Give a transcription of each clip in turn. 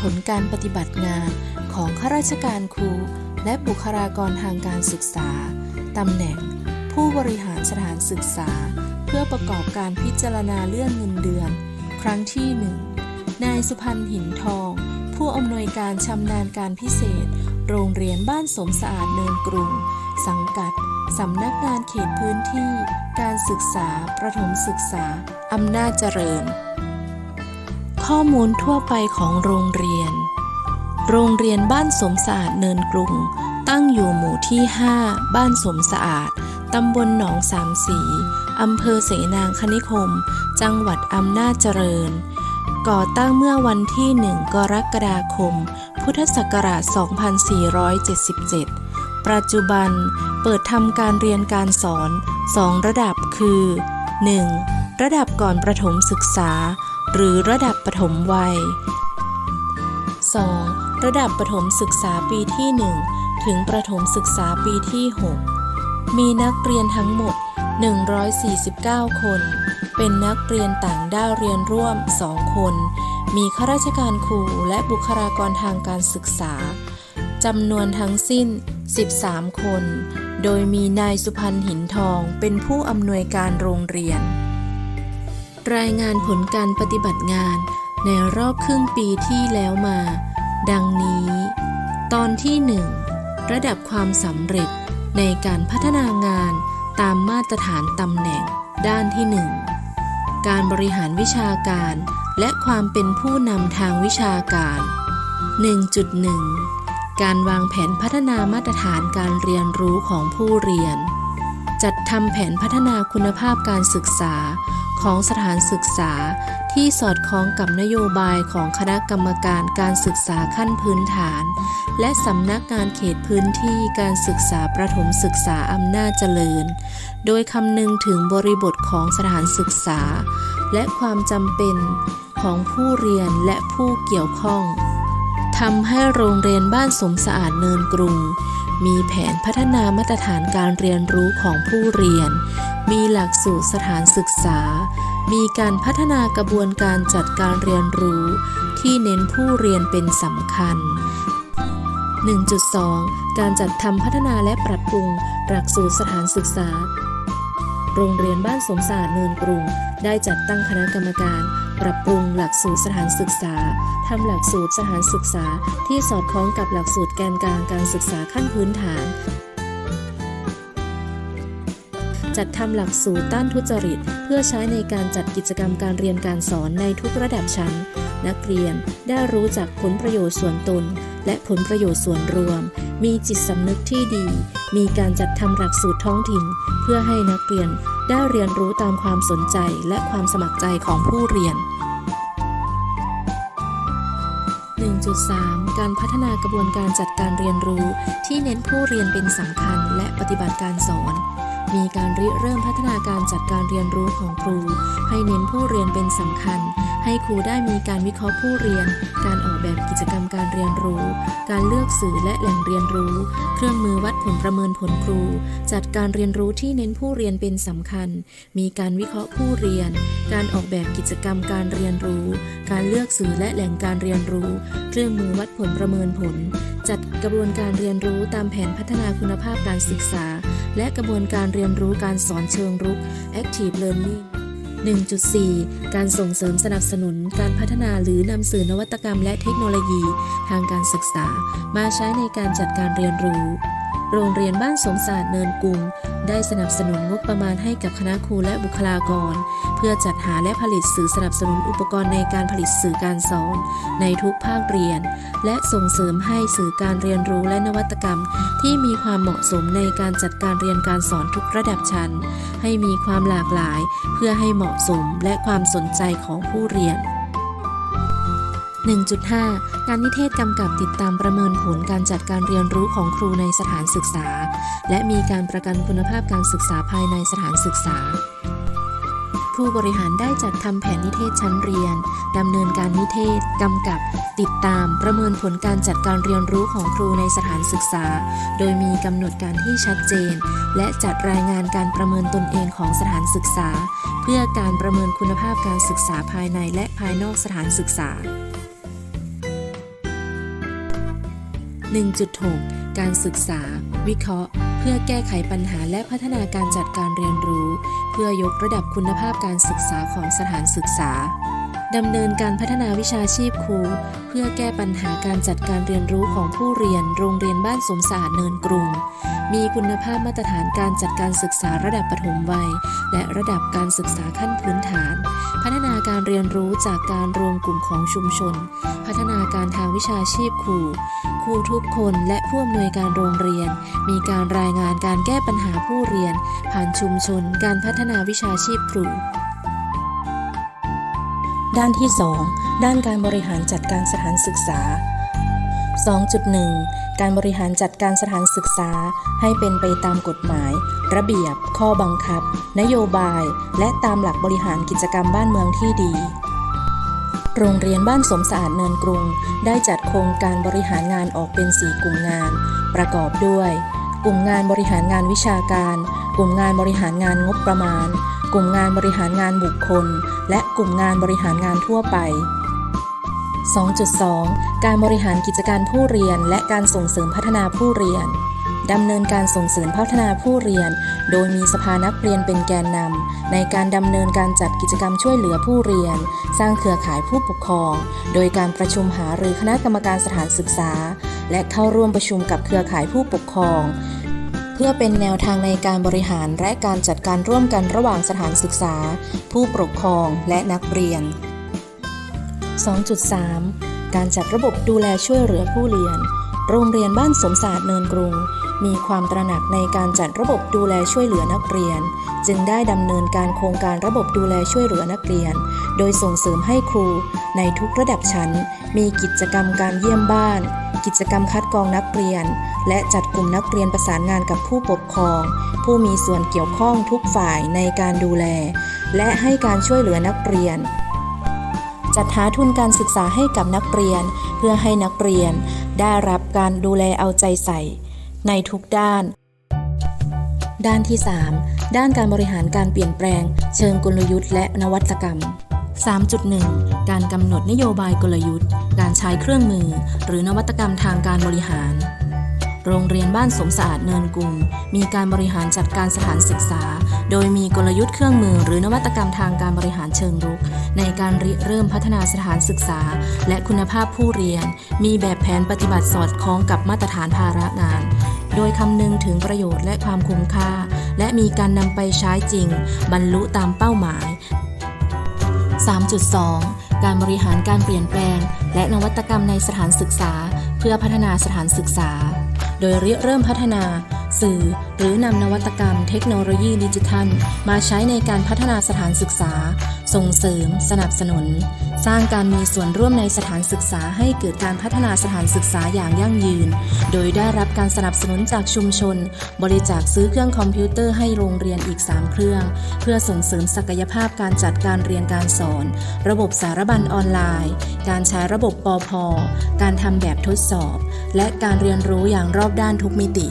ผลการปฏิบัติงานของข้าราชการครู และบุคลากรทางการศึกษาตำแหน่ง ผู้บริหารสถานศึกษา เพื่อประกอบการพิจารณาเลื่อนเงินเดือน ครั้งที่หนึ่งนายสุพันธ์หินทอง ผู้อำนวยการชำนาญการพิเศษ โรงเรียนบ้านสมสะอาดเนินกรุง สังกัดสำนักงานเขตพื้นที่ การศึกษา ประถมศึกษา อำนาจเจริญ ข้อมูลทั่วไปของโรงเรียน โรงเรียนบ้านสมสะอาดเนินกรุง ตั้งอยู่หมู่ที่ 5 บ้านสมสะอาด ตำบลหนองสามสี อำเภอเสนางคณิคม จังหวัดอำนาจเจริญ ก่อตั้งเมื่อวันที่ 1 กรกฎาคม พุทธศักราช 2477 ปัจจุบันเปิดทำการเรียนการสอน 2 ระดับคือ 1. ระดับก่อนประถมศึกษา หรือระดับปฐมวัย 2. ระดับประถมศึกษาปีที่ 1 ถึงประถมศึกษาปีที่ 6 มีนักเรียนทั้งหมด 149 คน เป็นนักเรียนต่างด้าวเรียนร่วม 2 คน มีข้าราชการครูและบุคลากรทางการศึกษาจำนวนทั้งสิ้น 13 คน โดยมีนายสุพันธ์หินทองเป็นผู้อำนวยการโรงเรียน รายงานผลการปฏิบัติงานในรอบครึ่งปีที่แล้วมา ดังนี้ ตอนที่ 1 ระดับความสำเร็จในการพัฒนางานตามมาตรฐานตำแหน่ง ด้านที่ 1 การบริหารวิชาการและความเป็นผู้นำทางวิชาการ 1.1 การวางแผนพัฒนามาตรฐานการเรียนรู้ของผู้เรียน จัดทำแผนพัฒนาคุณภาพการศึกษา ของสถานศึกษาที่สอดคล้องกับนโยบายของคณะกรรมการการศึกษาขั้นพื้นฐาน และสำนักงานเขตพื้นที่การศึกษาประถมศึกษาอำนาจเจริญ โดยคำนึงถึงบริบทของสถานศึกษา และความจำเป็นของผู้เรียนและผู้เกี่ยวข้องทำให้โรงเรียนบ้านสมสะอาดเนินกรุง มีแผนพัฒนามาตรฐานการเรียนรู้ของผู้เรียน มีหลักสูตรสถานศึกษา มีการพัฒนากระบวนการจัดการเรียนรู้ ที่เน้นผู้เรียนเป็นสำคัญ 1.2 การจัดทำพัฒนาและปรับปรุง หลักสูตรสถานศึกษา โรงเรียนบ้านสมสะอาดเนินกรุง ได้จัดตั้งคณะกรรมการปรับปรุงหลักสูตรสถานศึกษา ทำหลักสูตรสถานศึกษาที่สอดคล้องกับหลักสูตรแกนกลางการศึกษาขั้นพื้นฐาน จัดทำหลักสูตรต้านทุจริต เพื่อใช้ในการจัดกิจกรรมการเรียนการสอนในทุกระดับชั้น นักเรียนได้รู้จักผลประโยชน์ส่วนตน และผลประโยชน์ส่วนรวม มีจิตสำนึกที่ดี มีการจัดทำหลักสูตรท้องถิ่น เพื่อให้นักเรียนได้เรียนรู้ตามความสนใจและความสมัครใจของผู้เรียน 1.3 การพัฒนากระบวนการจัดการเรียนรู้ที่เน้นผู้เรียนเป็นสำคัญและปฏิบัติการสอน มีการริเริ่มพัฒนาการจัดการเรียนรู้ของครู ให้เน้นผู้เรียนเป็นสำคัญ ให้ครูได้มีการวิเคราะห์ผู้เรียน การออกแบบกิจกรรมการเรียนรู้ การเลือกสื่อและแหล่งเรียนรู้ เครื่องมือวัดผลประเมินผลครู จัดการเรียนรู้ที่เน้นผู้เรียนเป็นสำคัญ มีการวิเคราะห์ผู้เรียน การออกแบบกิจกรรมการเรียนรู้ การเลือกสื่อและแหล่งการเรียนรู้ เครื่องมือวัดผลประเมินผล จัดกระบวนการเรียนรู้ตามแผนพัฒนาคุณภาพการศึกษา และกระบวนการเรียนรู้การสอนเชิงรุก Active Learning 1.4 การส่งเสริมสนับสนุน การพัฒนาหรือนำสื่อนวัตกรรมและเทคโนโลยีทางการศึกษา มาใช้ในการจัดการเรียนรู้ โรงเรียนบ้านสมศาสตร์เนินกรุง ได้สนับสนุนงบประมาณให้กับคณะครูและบุคลากร เพื่อจัดหาและผลิตสื่อสนับสนุนอุปกรณ์ในการผลิตสื่อการสอน ในทุกภาคเรียน และส่งเสริมให้สื่อการเรียนรู้และนวัตกรรม ที่มีความเหมาะสมในการจัดการเรียนการสอนทุกระดับชั้น ให้มีความหลากหลาย เพื่อให้เหมาะสมและความสนใจของผู้เรียน 1.5การนิเทศกำกับติดตามประเมินผลการจัดการเรียนรู้ของครูในสถานศึกษา และมีการประกันคุณภาพการศึกษาภายในสถานศึกษา ผู้บริหารได้จัดทำแผนนิเทศชั้นเรียนดำเนินการนิเทศกำกับ ติดตามประเมินผลการจัดการเรียนรู้ของครูในสถานศึกษา โดยมีกำหนดการที่ชัดเจน และจัดรายงานการประเมินตนเองของสถานศึกษา เพื่อการประเมินคุณภาพการศึกษาภายในและภายนอกสถานศึกษา 1.6 การศึกษา วิเคราะห์ เพื่อแก้ไขปัญหาและพัฒนาการจัดการเรียนรู้ เพื่อยกระดับคุณภาพการศึกษาของสถานศึกษา ดำเนินการพัฒนาวิชาชีพครู เพื่อแก้ปัญหาการจัดการเรียนรู้ของผู้เรียนโรงเรียนบ้านสมสะอาดเนินกรุง มีคุณภาพมาตรฐานการจัดการศึกษาระดับปฐมวัย และระดับการศึกษาขั้นพื้นฐาน พัฒนาการเรียนรู้จากการรวมกลุ่มของชุมชน พัฒนาการทางวิชาชีพครู ครูทุกคนและผู้อำนวยการโรงเรียน มีการรายงานการแก้ปัญหาผู้เรียน ผ่านชุมชน การพัฒนาวิชาชีพครู ด้านที่ 2 ด้านการบริหารจัดการสถานศึกษา 2.1 การบริหารจัดการสถานศึกษาให้เป็นไปตามกฎหมาย ระเบียบ ข้อบังคับ นโยบาย และตามหลักบริหารกิจกรรมบ้านเมืองที่ดี โรงเรียนบ้านสมสะอาดเนินกรุง ได้จัดโครงการบริหารงานออกเป็น 4 กลุ่มงาน ประกอบด้วย กลุ่มงานบริหารงานวิชาการ กลุ่มงานบริหารงานงบประมาณ กลุ่มงานบริหารงานบุคคล และกลุ่มงานบริหารงานทั่วไป 2.2 การบริหารกิจการผู้เรียน และการส่งเสริมพัฒนาผู้เรียนดำเนินการส่งเสริมพัฒนาผู้เรียน โดยมีสภานักเรียนเป็นแกนนำในการดำเนินการจัดกิจกรรมช่วยเหลือผู้เรียน สร้างเครือข่ายผู้ปกครอง โดยการประชุมหารือคณะกรรมการสถานศึกษา และเข้าร่วมประชุมกับเครือข่ายผู้ปกครอง พื่อเป็นแนวทางในการบริหารและการจัดการร่วมกันระหว่างสถานศึกษา ผู้ปกครองและนักเรียน 2.3 การจัดระบบดูแลช่วยเหลือผู้เรียน โรงเรียนบ้านสมศาสตร์เนินกรุง มีความตระหนักในการจัดระบบดูแลช่วยเหลือนักเรียน จึงได้ดำเนินการโครงการระบบดูแลช่วยเหลือนักเรียน โดยส่งเสริมให้ครู ในทุกระดับชั้น มีกิจกรรมการเยี่ยมบ้าน กิจกรรมคัดกรองนักเรียน และจัดกลุ่มนักเรียนประสานงานกับผู้ปกครอง ผู้มีส่วนเกี่ยวข้องทุกฝ่ายในการดูแล และให้การช่วยเหลือนักเรียนจัดหาทุนการศึกษาให้กับนักเรียน เพื่อให้นักเรียน ได้รับการดูแลเอาใจใส่ ในทุกด้าน ด้านที่ 3 ด้านการบริหารการเปลี่ยนแปลง เชิงกลยุทธ์และนวัตกรรม 3.1 การกำหนดนโยบายกลยุทธ์ การใช้เครื่องมือ หรือนวัตกรรมทางการบริหาร โรงเรียนบ้านสมสะอาดเนินกรุงมีการบริหารจัดการสถานศึกษา โดยมีกลยุทธ์เครื่องมือหรือนวัตกรรมทางการบริหารเชิงรุก ในการริเริ่มพัฒนาสถานศึกษา และคุณภาพผู้เรียน มีแบบแผนปฏิบัติสอดคล้องกับมาตรฐานภาระงาน โดยคำนึงถึงประโยชน์และความคุ้มค่า และมีการนำไปใช้จริง บรรลุตามเป้าหมาย 3.2การบริหารการเปลี่ยนแปลง และนวัตกรรมในสถานศึกษา เพื่อพัฒนาสถานศึกษา โดยเริ่มพัฒนา สื่อ หรือนำนวัตกรรมเทคโนโลยีดิจิทัล มาใช้ในการพัฒนาสถานศึกษา ส่งเสริม สนับสนุน สร้างการมีส่วนร่วมในสถานศึกษาให้เกิดการพัฒนาสถานศึกษาอย่างยั่งยืน โดยได้รับการสนับสนุนจากชุมชน บริจาคซื้อเครื่องคอมพิวเตอร์ให้โรงเรียนอีก 3 เครื่อง เพื่อส่งเสริมศักยภาพการจัดการเรียนการสอน ระบบสารบัญออนไลน์ การใช้ระบบปอพการทำแบบทดสอบ และการเรียนรู้อย่างรอบด้านทุกมิติ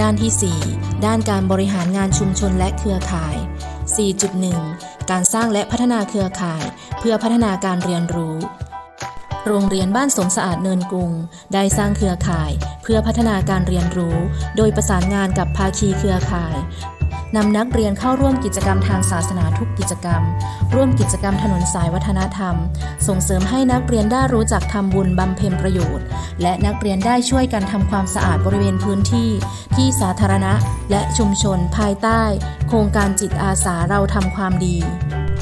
ด้านที่ 4 ด้านการบริหารงานชุมชนและเครือข่าย 4.1 การสร้างและพัฒนาเครือข่าย เพื่อพัฒนาการเรียนรู้ โรงเรียนบ้านสมสะอาดเนินกรุง ได้สร้างเครือข่าย เพื่อพัฒนาการเรียนรู้ โดยประสานงานกับภาคีเครือข่าย นำนักเรียนเข้าร่วมกิจกรรมทางศาสนาทุกกิจกรรม ร่วมกิจกรรมถนนสายวัฒนธรรม ส่งเสริมให้นักเรียนได้รู้จักทำบุญบำเพ็ญประโยชน์ และนักเรียนได้ช่วยกันทำความสะอาดบริเวณพื้นที่ ที่สาธารณะ และชุมชน ภายใต้ โครงการจิตอาสาเราทำความดี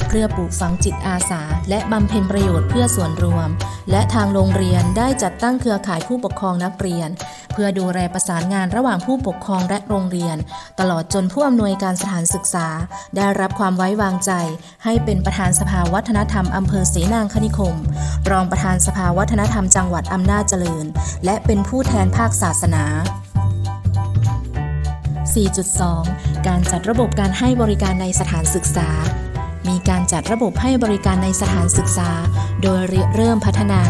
เพื่อปลูกฝังจิตอาสา และบำเพ็ญประโยชน์เพื่อส่วนรวม และทางโรงเรียนได้จัดตั้งเครือข่ายผู้ปกครองนักเรียน เพื่อดูแลประสานงานระหว่างผู้ปกครองและโรงเรียน ตลอดจนผู้อำนวยการสถานศึกษา ได้รับความไว้วางใจ ให้เป็นประธานสภาวัฒนธรรมอำเภอเสนางคณิคม รองประธานสภาวัฒนธรรมจังหวัดอำนาจเจริญ และเป็นผู้แทนภาคศาสนา4.2 การจัดระบบการให้บริการในสถานศึกษา มีการจัดระบบให้บริการในสถานศึกษา โดยเริ่มพัฒนา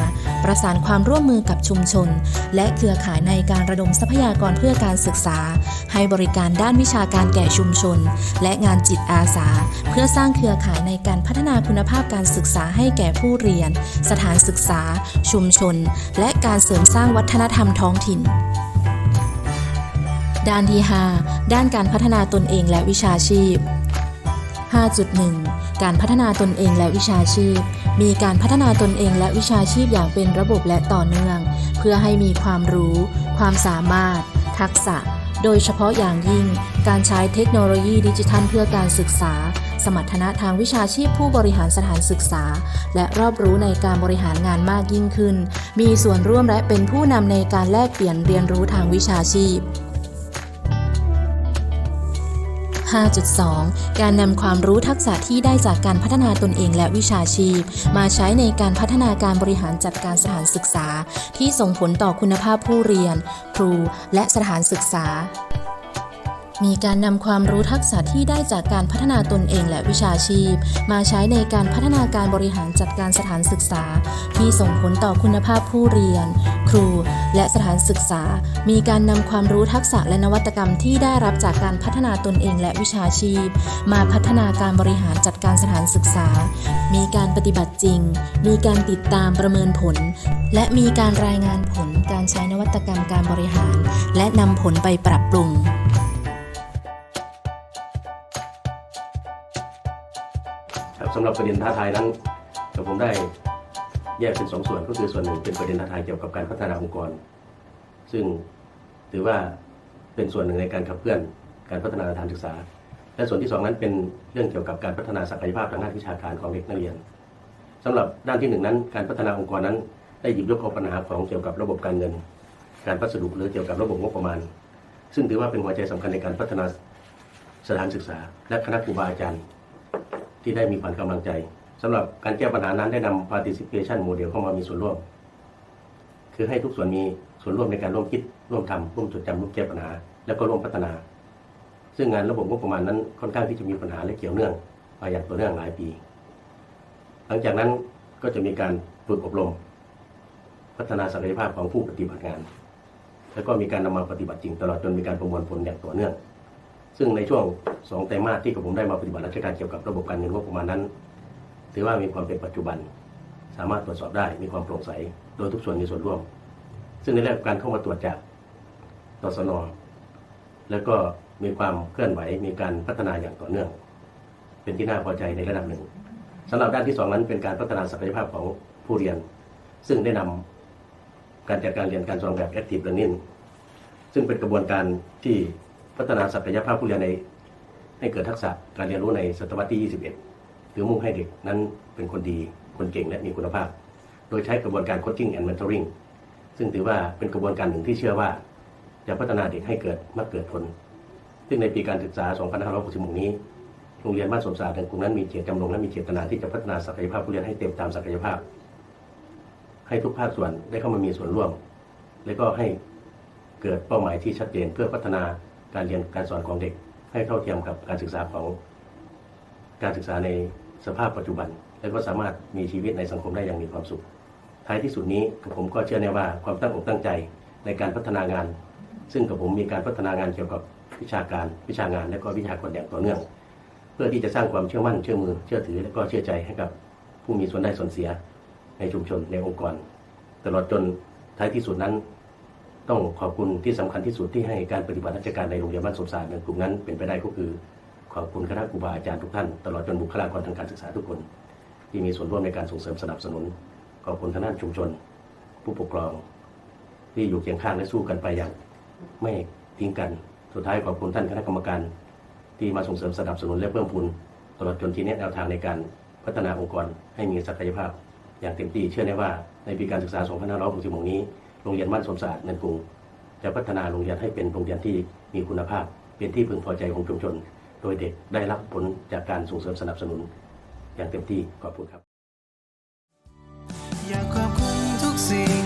ประสานความร่วมมือกับชุมชน และเครือข่ายในการระดมทรัพยากรเพื่อการศึกษา ให้บริการด้านวิชาการแก่ชุมชน และงานจิตอาสา เพื่อสร้างเครือข่ายในการพัฒนาคุณภาพการศึกษาให้แก่ผู้เรียน สถานศึกษา ชุมชน และการเสริมสร้างวัฒนธรรมท้องถิ่นด้านที่ 5 ด้านการพัฒนาตนเองและวิชาชีพ 5.1 การพัฒนาตนเองและวิชาชีพ มีการพัฒนาตนเองและวิชาชีพอย่างเป็นระบบและต่อเนื่อง เพื่อให้มีความรู้ ความสามารถ ทักษะ โดยเฉพาะอย่างยิ่ง การใช้เทคโนโลยีดิจิทัลเพื่อการศึกษา สมรรถนะทางวิชาชีพผู้บริหารสถานศึกษา และรอบรู้ในการบริหารงานมากยิ่งขึ้น มีส่วนร่วมและเป็นผู้นำในการแลกเปลี่ยนเรียนรู้ทางวิชาชีพ 5.2 การนำความรู้ทักษะที่ได้จากการพัฒนาตนเองและวิชาชีพ มาใช้ในการพัฒนาการบริหารจัดการสถานศึกษา ที่ส่งผลต่อคุณภาพผู้เรียน ครู และสถานศึกษา มีการนำความรู้ทักษะที่ได้จากการพัฒนาตนเองและวิชาชีพ มาใช้ในการพัฒนาการบริหารจัดการสถานศึกษา ที่ส่งผลต่อคุณภาพผู้เรียน ครู และสถานศึกษา มีการนำความรู้ทักษะและนวัตกรรมที่ได้รับจากการพัฒนาตนเองและวิชาชีพ มาพัฒนาการบริหารจัดการสถานศึกษา มีการปฏิบัติจริง มีการติดตามประเมินผล และมีการรายงานผลการใช้นวัตกรรมการบริหาร และนำผลไปปรับปรุง ครับสำหรับประเด็นท้าทายนั้นผมได้แยกเป็นสองส่วนก็คือส่วนหนึ่งเป็นประเด็นท้าทายเกี่ยวกับการพัฒนาองค์กร ซึ่งถือว่าเป็นส่วนหนึ่งในการขับเคลื่อนการพัฒนาสถานศึกษา และส่วนที่สองนั้นเป็นเรื่องเกี่ยวกับการพัฒนาศักยภาพทางด้านวิชาการของเด็กนักเรียนสำหรับด้านที่หนึ่งนั้น การพัฒนาองค์กรนั้น ได้หยิบยกเอาปัญหาของเกี่ยวกับระบบการเงิน การพัสดุหรือเกี่ยวกับระบบงบประมาณ ซึ่งถือว่าเป็นหัวใจสำคัญในการพัฒนาสถานศึกษา และคณะครูบาอาจารย์ ที่ได้มีขวัญกำลังใจสำหรับการแก้ปัญหานั้นได้นำ participation model เข้ามามีส่วนร่วม คือให้ทุกส่วนมีส่วนร่วมในการร่วมคิดร่วมทำร่วมจดจำร่วมแก้ปัญหา แล้วก็ร่วมพัฒนา ซึ่งงานระบบงบประมาณนั้นค่อนข้างที่จะมีปัญหาและเกี่ยวเนื่องมาอย่างต่อเนื่องหลายปี หลังจากนั้นก็จะมีการฝึกอบรม พัฒนาศักยภาพของผู้ปฏิบัติงาน แล้วก็มีการนำมาปฏิบัติจริงตลอดจนมีการประมวลผลอย่างต่อเนื่อง ซึ่งในช่วงสองไตรมาสที่กับผมได้มาปฏิบัติราชการเกี่ยวกับระบบการเงินงบประมาณนั้น ถือว่ามีความเป็นปัจจุบัน สามารถตรวจสอบได้มีความโปร่งใส โดยทุกส่วนมีส่วนร่วม ซึ่งในแรกการเข้ามาตรวจจากตสนแล้วก็มีความเคลื่อนไหวมีการพัฒนาอย่างต่อเนื่อง เป็นที่น่าพอใจในระดับหนึ่งสำหรับด้านที่สองนั้นเป็นการพัฒนาศักยภาพของผู้เรียน ซึ่งได้นำการจัดการเรียนการสอนแบบ active learning ซึ่งเป็นกระบวนการที่ พัฒนาศักยภาพผู้เรียนในให้เกิดทักษะการเรียนรู้ในศตวรรษที่ 21คือมุ่งให้เด็กนั้นเป็นคนดี คนเก่งและมีคุณภาพ โดยใช้กระบวนการ coaching and mentoring ซึ่งถือว่าเป็นกระบวนการหนึ่งที่เชื่อว่า จะพัฒนาเด็กให้เกิดมากเกิดผล ซึ่งในปีการศึกษา 2566 นี้ โรงเรียนบ้านสมศาสตร์ในกลุ่มนั้นมีเจตจำนงและมีเจตนาที่จะพัฒนาศักยภาพผู้เรียนให้เต็มตามศักยภาพ ให้ทุกภาคส่วนได้เข้ามามีส่วนร่วม และก็ให้เกิดเป้าหมายที่ชัดเจนเพื่อพัฒนา การเรียนการสอนของเด็ก ให้เข้าเทียมกับการศึกษาของการศึกษาในสภาพปัจจุบัน และก็สามารถมีชีวิตในสังคมได้อย่างมีความสุข ท้ายที่สุดนี้กับผมก็เชื่อแน่ว่าความตั้งอกตั้งใจในการพัฒนางาน ซึ่งกับผมมีการพัฒนางานเกี่ยวกับวิชาการ วิชางาน และก็วิชากรอย่างต่อเนื่อง เพื่อที่จะสร้างความเชื่อมั่นเชื่อมือเชื่อถือและก็เชื่อใจให้กับผู้มีส่วนได้ส่วนเสียในชุมชนในองค์กร ตลอดจนท้ายที่สุดนั้น ต้องขอบคุณที่สำคัญที่สุดที่ให้การปฏิบัติราชการในโรงเรียนบ้านสมศารในกลุ่มนั้นเป็นไปได้ก็คือขอบคุณคณะครูบาอาจารย์ทุกท่านตลอดจนบุคลากรทางการศึกษาทุกคน ที่มีส่วนร่วมในการส่งเสริมสนับสนุน ขอบคุณทางด้านชุมชน ผู้ปกครอง ที่อยู่เคียงข้างและสู้กันไปอย่างไม่ทิ้งกันสุดท้ายขอบคุณท่านคณะกรรมการ ที่มาส่งเสริมสนับสนุนและเพิ่มพูนตลอดจนที่แนะแนวทางในการพัฒนาองค์กรให้มีศักยภาพ อย่างเต็มที่เชื่อแน่ว่าในปีการศึกษา 2566 นี้ โรงเรียนบ้านสมศาสตร์ในนกรุงจะพัฒนาโรงเรียนให้เป็นโรงเรียนที่มีคุณภาพ เป็นที่พึงพอใจของชุมชน โดยเด็กได้รับผลจากการส่งเสริมสนับสนุน อย่างเต็มที่ขอบคุณครับอยากขอบคุณทุกสิ่ง